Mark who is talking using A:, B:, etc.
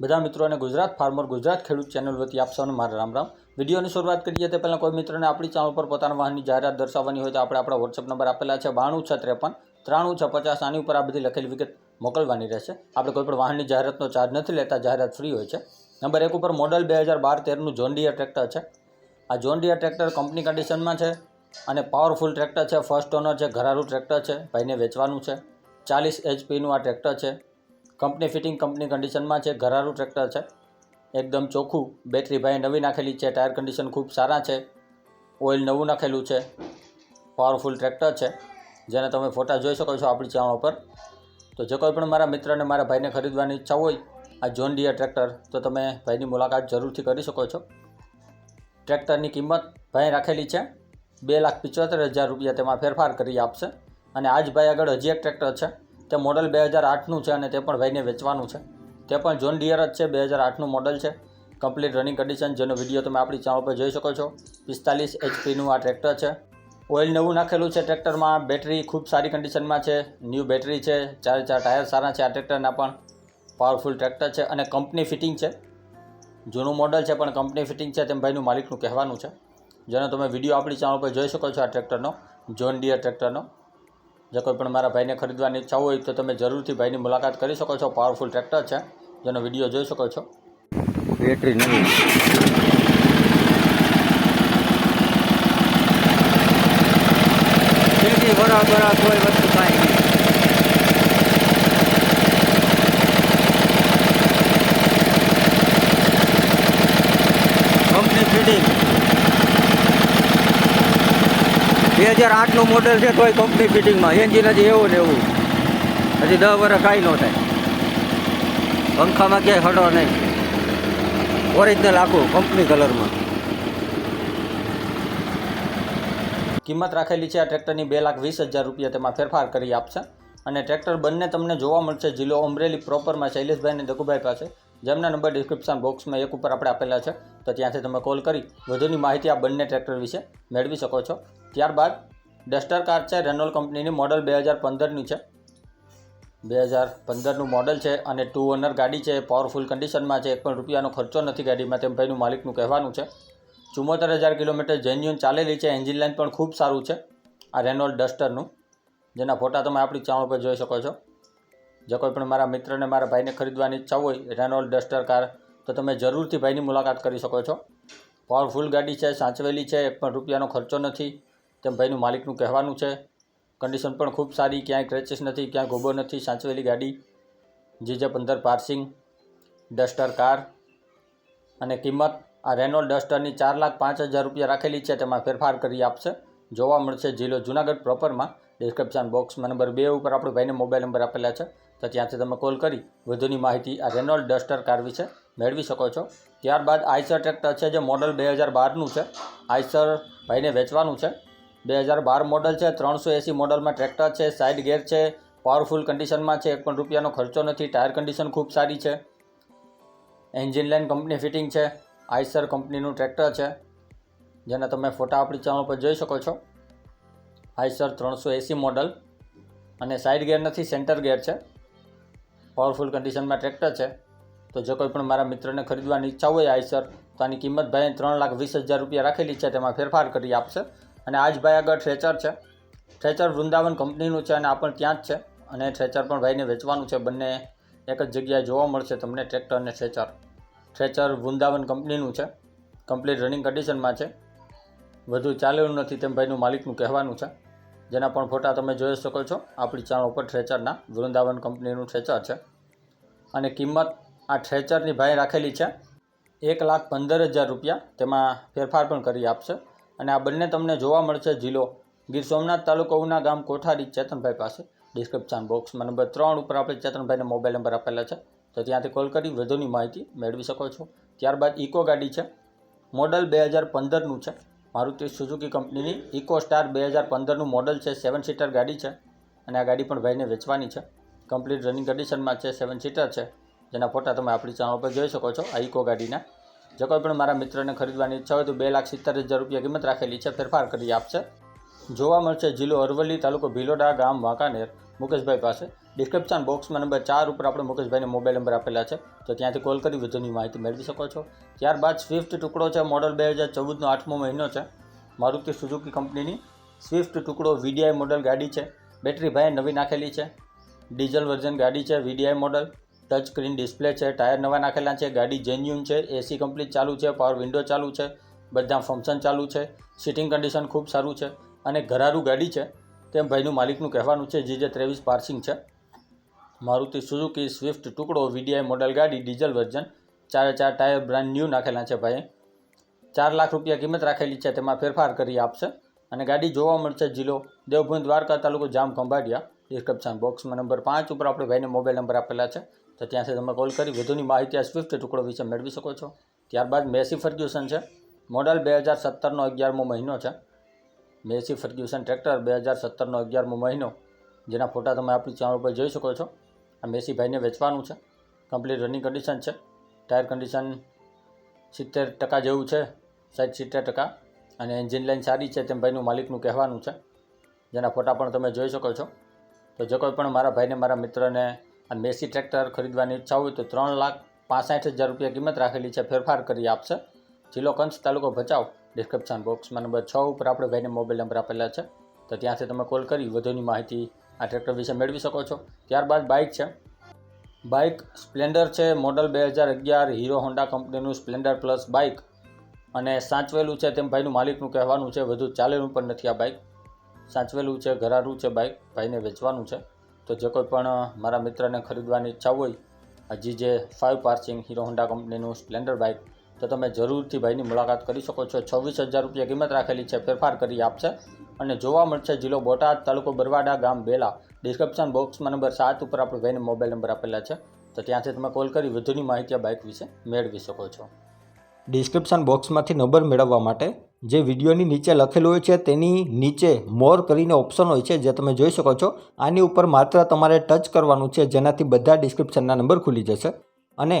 A: બધા મિત્રોને ગુજરાત ફાર્મર ગુજરાત ખેડૂત ચેનલ વતી આપ સૌને મારા રામ રામ. વિડીયોની શરૂઆત કરીએ તે પહેલાં કોઈ મિત્રને આપણી ચેનલ પર પોતાના વાહનની જાહેરાત દર્શાવવાની હોય તો આપણે આપણા વોટ્સઅપ નંબર આપેલા છે બાણું છ ત્રેપન ત્રાણું છ પચાસ. આની ઉપર આ બધી લખેલી વિગત મોકલવાની રહેશે. આપણે કોઈ પણ વાહનની જાહેરાતનો ચાર્જ નથી લેતા, જાહેરાત ફ્રી હોય છે. નંબર એક ઉપર મોડલ બે હજાર બાર તેરનું જોન ડિયર ટ્રેક્ટર છે. આ જોન ડિયર ટ્રેક્ટર કંપની કન્ડિશનમાં છે અને પાવરફુલ ટ્રેક્ટર છે ફર્સ્ટ ઓનર છે ઘરારું ટ્રેક્ટર છે, ભાઈને વેચવાનું છે. ચાલીસ એચપીનું આ ટ્રેક્ટર છે. કંપની ફિટિંગ કંપની કન્ડિશનમાં છે, ઘરારું ટ્રેક્ટર છે. એકદમ ચોખ્ખું બેટરી ભાઈ નવી નાખેલી છે, ટાયર કન્ડિશન ખૂબ સારા છે. ઓઇલ નવું નાખેલું છે. પાવરફુલ ટ્રેક્ટર છે. જેને તમે ફોટા જોઈ શકો છો આપણી ચેનલ પર તો જે કોઈ પણ મારા મિત્રને મારા ભાઈને ખરીદવાની ઈચ્છા હોય, આ જોન ડિયર ટ્રેક્ટર, તો તમે ભાઈની મુલાકાત જરૂરથી કરી શકો છો. ટ્રેક્ટરની કિંમત ભાઈ રાખેલી છે. બે લાખ પિચોતેર હજાર રૂપિયા તેમાં ફેરફાર કરી આપશે. અને આજ ભાઈ આગળ હજી એક ટ્રેક્ટર છે. તે મોડલ બે હજાર આઠનું છે અને તે પણ ભાઈને વેચવાનું છે. તે પણ જોન ડિયર જ છે, બે હજાર આઠનું મોડલ છે. કમ્પ્લીટ રનિંગ કન્ડિશન જેનો વીડિયો તમે આપણી ચેનલ પર જોઈ શકો છો. પિસ્તાલીસ એચપીનું આ ટ્રેક્ટર છે. ઓઇલ નવું નાખેલું છે ટ્રેક્ટરમાં બેટરી ખૂબ સારી કન્ડિશનમાં છે. ન્યૂ બેટરી છે, ચાર ચાર ટાયર સારા છે આ ટ્રેક્ટરના પણ. પાવરફુલ ટ્રેક્ટર છે અને કંપની ફિટિંગ છે. જૂનું મોડલ છે પણ કંપની ફિટિંગ છે તેમ ભાઈનું માલિકનું કહેવાનું છે. જેનો તમે વીડિયો આપણી ચેનલ પર જોઈ શકો છો આ ટ્રેક્ટરનો જોન ડિયર ટ્રેક્ટરનો જે કોઈ પણ મારા ભાઈને ખરીદવાની ઈચ્છા હોય તો તમે જરૂરથી ભાઈની મુલાકાત કરી શકો છો. પાવરફુલ ટ્રેક્ટર છે. જેનો વીડિયો જોઈ શકો છો.
B: બેટરી નવી. તેથી વરા કોઈ વસ્તુ કાંઈ નહીં કંપની ફિટિંગ બે હજાર આઠનું મોડેલ છે તોય કંપની ફિટિંગમાં એન્જિન હજી એવું ને એવું. હજી દસ વર્ષ કાંઈ ન થાય. પંખામાં ક્યાંય હડો નહીં. ઓરિજિનલ આખું કંપની કલરમાં
A: કિંમત રાખેલી છે આ ટ્રેક્ટરની બે લાખ વીસ હજાર રૂપિયા. તેમાં ફેરફાર કરી આપશે. અને ટ્રેક્ટર બંને તમને જોવા મળશે. જિલ્લો અમરેલી પ્રોપરમાં શૈલેષભાઈ અને દકુભાઈ પાસે. જેમના નંબર ડિસ્ક્રિપ્શન બોક્સમાં એક ઉપર આપણે આપેલા છે, તો ત્યાંથી તમે કોલ કરી વધુની માહિતી આ બંને ટ્રેક્ટર વિશે મેળવી શકો છો. ત્યારબાદ ડસ્ટર કાર છે રેનોલ કંપનીની મોડલ બે હજાર પંદરની છે. બે હજાર પંદરનું મોડલ છે અને ટુ ઓનર ગાડી છે પાવરફુલ કન્ડિશનમાં છે, એક પણ રૂપિયાનો ખર્ચો નથી ગાડીમાં, તેમ ભાઈનું માલિકનું કહેવાનું છે. ચુમ્મોતેર હજાર કિલોમીટર જેન્યુન ચાલેલી છે એન્જિન લાઇન પણ ખૂબ સારું છે, આ રેનોલ્ડ ડસ્ટરનું જેના ફોટા તમે આપણી ચાણો પર જોઈ શકો છો. જે કોઈ પણ મારા મિત્રને, મારા ભાઈને ખરીદવાની ઈચ્છા હોય રેનોલ્ડ ડસ્ટર કાર તો તમે જરૂરથી ભાઈની મુલાકાત કરી શકો છો. પાવરફુલ ગાડી છે, સાચવેલી છે, એક પણ રૂપિયાનો ખર્ચો નથી. તેમ ભાઈનું માલિકનું કહેવાનું છે. કન્ડિશન પણ ખૂબ સારી, ક્યાંય ક્રેચિસ નથી, ક્યાંય ગોબો નથી, સાચવેલી ગાડી. જીજે પંદર પાર્સિંગ ડસ્ટર કાર અને કિંમત, આ રેનોલ્ડ ડસ્ટરની ચાર લાખ પાંચ હજાર રૂપિયા રાખેલી છે, તેમાં ફેરફાર કરી આપશે. જોવા મળશે જિલ્લો જુનાગઢ પ્રોપરમાં ડિસ્ક્રિપ્શન બોક્સમાં નંબર બે ઉપર આપણે ભાઈને મોબાઈલ નંબર આપેલા છે. તો ત્યાંથી તમે કોલ કરી, વધુની માહિતી આ રેનોલ્ડ ડસ્ટર કાર વિશે મેળવી શકો છો. ત્યારબાદ આઈસર ટ્રેક્ટર છે જે મોડલ બે હજાર બારનું છે. આઈસર ભાઈને વેચવાનું છે. બે હજાર બાર મોડલ છે, ત્રણસો એંસી મોડલમાં ટ્રેક્ટર છે સાઇડ ગેર છે પાવરફુલ કન્ડિશનમાં છે, એક પણ રૂપિયાનો ખર્ચો નથી ટાયર કન્ડિશન ખૂબ સારી છે. એન્જિન લાઇન કંપની ફિટિંગ છે, આઈસર કંપનીનું ટ્રેક્ટર છે. જેના તમે ફોટા આપણી ચેનલ પર જોઈ શકો છો. આઈસર ત્રણસો એંસી મોડલ. અને સાઇડ ગેર નથી સેન્ટર ગેર છે. પાવરફુલ કન્ડિશનમાં ટ્રેક્ટર છે. તો જો કોઈ પણ મારા મિત્રને ખરીદવાની ઈચ્છા હોય આઈસર તો આની કિંમત ભાઈ ત્રણ લાખ વીસ હજાર રૂપિયા રાખેલી છે, તેમાં ફેરફાર કરી આપશે. અને આજ ભાઈ આગળ ટ્રેચર છે. ટ્રેચર વૃંદાવન કંપનીનું છે અને આ પણ ત્યાં જ છે. અને ટ્રેચર પણ ભાઈને વેચવાનું છે. બંને એક જ જગ્યાએ જોવા મળશે તમને ટ્રેક્ટર અને થ્રેચર ટ્રેચર વૃંદાવન કંપનીનું છે. કમ્પ્લીટ રનિંગ કન્ડિશનમાં છે. વધુ ચાલેલું નથી તેમ ભાઈનું માલિકનું કહેવાનું છે. જેના પણ ફોટા તમે જોઈ શકો છો. આપણી ચેનલ ઉપર ટ્રેચરના વૃંદાવન કંપનીનું ટ્રેચર છે. અને કિંમત આ ટ્રેચરની ભાઈ રાખેલી છે. એક લાખ પંદર હજાર રૂપિયા તેમાં ફેરફાર પણ કરી આપશે. અને આ બંને તમને જોવા મળશે જિલ્લો ગીર સોમનાથ તાલુકો ઉના ગામ કોઠારી, ચેતનભાઈ પાસે. ડિસ્ક્રિપ્શન બોક્સમાં નંબર ત્રણ ઉપર આપણે ચેતનભાઈને મોબાઈલ નંબર આપેલા છે. તો ત્યાંથી કોલ કરી, વધુની માહિતી મેળવી શકો છો. ત્યારબાદ ઇકો ગાડી છે. મોડલ બે હજાર પંદરનું છે. મારુતિ સુઝુકી કંપનીની ઇકો સ્ટાર બે હજાર પંદરનું મોડલ છે સેવન સીટર ગાડી છે અને આ ગાડી પણ ભાઈને વેચવાની છે. કમ્પ્લીટ રનિંગ કન્ડિશનમાં છે સેવન સીટર છે. જેના ફોટા તમે આપણી ચેનલ પર જોઈ શકો છો, આ ઇકો ગાડીના. જો કોઈ પણ મારા મિત્રને ખરીદવાની ઈચ્છા હોય તો બે લાખ સિત્તેર હજાર રૂપિયા કિંમત રાખેલી છે, ફેરફાર કરી આપશે. જોવા મળશે જિલ્લો અરવલ્લી તાલુકો ભીલોડા ગામ વાંકાનેર. મુકેશભાઈ પાસે. ડિસ્ક્રિપ્શન બોક્સમાં નંબર ચાર ઉપર આપણે મુકેશભાઈને મોબાઈલ નંબર આપેલા છે. તો ત્યાંથી કોલ કરી, વધુની માહિતી મેળવી શકો છો. ત્યારબાદ સ્વિફ્ટ ટુકડો છે મોડલ બે હજાર ચૌદનો આઠમો મહિનો છે. મારુતિ સુઝુકી કંપનીની સ્વિફ્ટ ટુકડો વીડીઆઈ મોડલ ગાડી છે. બેટરી ભાઈ નવી નાખેલી છે. ડીઝલ વર્ઝન ગાડી છે VDI model touch screen display છે ટાયર નવા નાખેલા છે, ગાડી જેન્યુન છે એસી કમ્પ્લીટ ચાલુ છે પાવર વિન્ડો ચાલુ છે બધા ફંક્શન ચાલુ છે. સિટિંગ કન્ડિશન ખૂબ સારું છે. અને ઘરારું ગાડી છે. તેમ ભાઈનું માલિકનું કહેવાનું છે, જે જે ત્રેવીસ પાર્સિંગ છે. મારુતિ સુઝુકી સ્વિફ્ટ ટુકડો, વીડીઆઈ મોડલ ગાડી, ડીઝલ વર્ઝન, ચારે ચાર ટાયર બ્રાન્ડ ન્યૂ નાખેલા છે ભાઈ ચાર લાખ રૂપિયા કિંમત રાખેલી છે, તેમાં ફેરફાર કરી આપશે. અને ગાડી જોવા મળશે જિલ્લો દેવભૂમિ દ્વારકા તાલુકો જામ ખંભાળિયા. ડિસ્ક્રિપ્શન બોક્સમાં નંબર પાંચ ઉપર આપણે ભાઈને મોબાઈલ નંબર આપેલા છે. તો ત્યાંથી તમે કોલ કરી, વધુની માહિતી આ સ્વિફ્ટ ટુકડો વિશે મેળવી શકો છો. ત્યારબાદ મેસી ફર્ગ્યુસન છે. મોડલ બે હજાર સત્તરનો અગિયારમો મહિનો છે. મેસી ફર્ગ્યુસન ટ્રેક્ટર બે હજાર સત્તરનો અગિયારમો મહિનો. જેના ફોટા તમે આપણી ચેનલ ઉપર જોઈ શકો છો. આ મેસી ભાઈને વેચવાનું છે. કમ્પ્લીટ રનિંગ કન્ડિશન છે. ટાયર કન્ડિશન સિત્તેર ટકા જેવું છે. સાઠ સિત્તેર ટકા. અને એન્જિન લાઇન સારી છે તેમ ભાઈનું માલિકનું કહેવાનું છે. જેના ફોટા પણ તમે જોઈ શકો છો. તો જે કોઈ પણ મારા ભાઈને, મારા મિત્રને આ મેસી ટ્રેક્ટર ખરીદવાની ઈચ્છા હોય તો ત્રણ લાખ પાસઠ હજાર રૂપિયા કિંમત રાખેલી છે. ફેરફાર કરી આપશે. જિલ્લો કંચ તાલુકો ભચાઉ. ડિસ્ક્રિપ્શન બોક્સમાં નંબર છ ઉપર આપણે ભાઈને મોબાઈલ નંબર આપેલા છે. તો ત્યાંથી તમે કોલ કરી, વધુની માહિતી આ ટ્રેક્ટર વિશે મેળવી શકો છો. ત્યારબાદ બાઇક છે. બાઇક સ્પ્લેન્ડર છે મોડલ બે હજાર અગિયાર હીરો હોન્ડા કંપનીનું સ્પ્લેન્ડર પ્લસ બાઇક અને સાચવેલું છે તેમ ભાઈનું માલિકનું કહેવાનું છે, વધુ ચાલેલું પણ નથી આ બાઇક સાચવેલું છે, ઘરારું છે બાઇક ભાઈને વેચવાનું છે. તો જે કોઈ પણ મારા મિત્રને ખરીદવાની ઈચ્છા હોય હજી જે ફાઇવ પાર્સિંગ હીરો હોન્ડા કંપનીનું સ્પ્લેન્ડર બાઇક તો તમે જરૂરથી ભાઈની મુલાકાત કરી શકો છો. છવ્વીસ હજાર રૂપિયા કિંમત રાખેલી છે, ફેરફાર કરી આપશે. અને જોવા મળશે જિલ્લો બોટાદ તાલુકો બરવાડા ગામ બેલા. ડિસ્ક્રિપ્શન બોક્સમાં નંબર સાત ઉપર આપણે ભાઈને મોબાઈલ નંબર આપેલા છે. તો ત્યાંથી તમે કોલ કરી વધુની માહિતી બાઇક વિશે મેળવી શકો છો. ડિસ્ક્રિપ્શન બોક્સમાંથી નંબર મેળવવા માટે જે વિડીયોની નીચે લખેલું હોય છે તેની નીચે મોર કરીને ઓપ્શન હોય છે જે તમે જોઈ શકો છો. આની ઉપર માત્ર તમારે ટચ કરવાનું છે જેનાથી બધા ડિસ્ક્રિપ્શનના નંબર ખુલી જશે. અને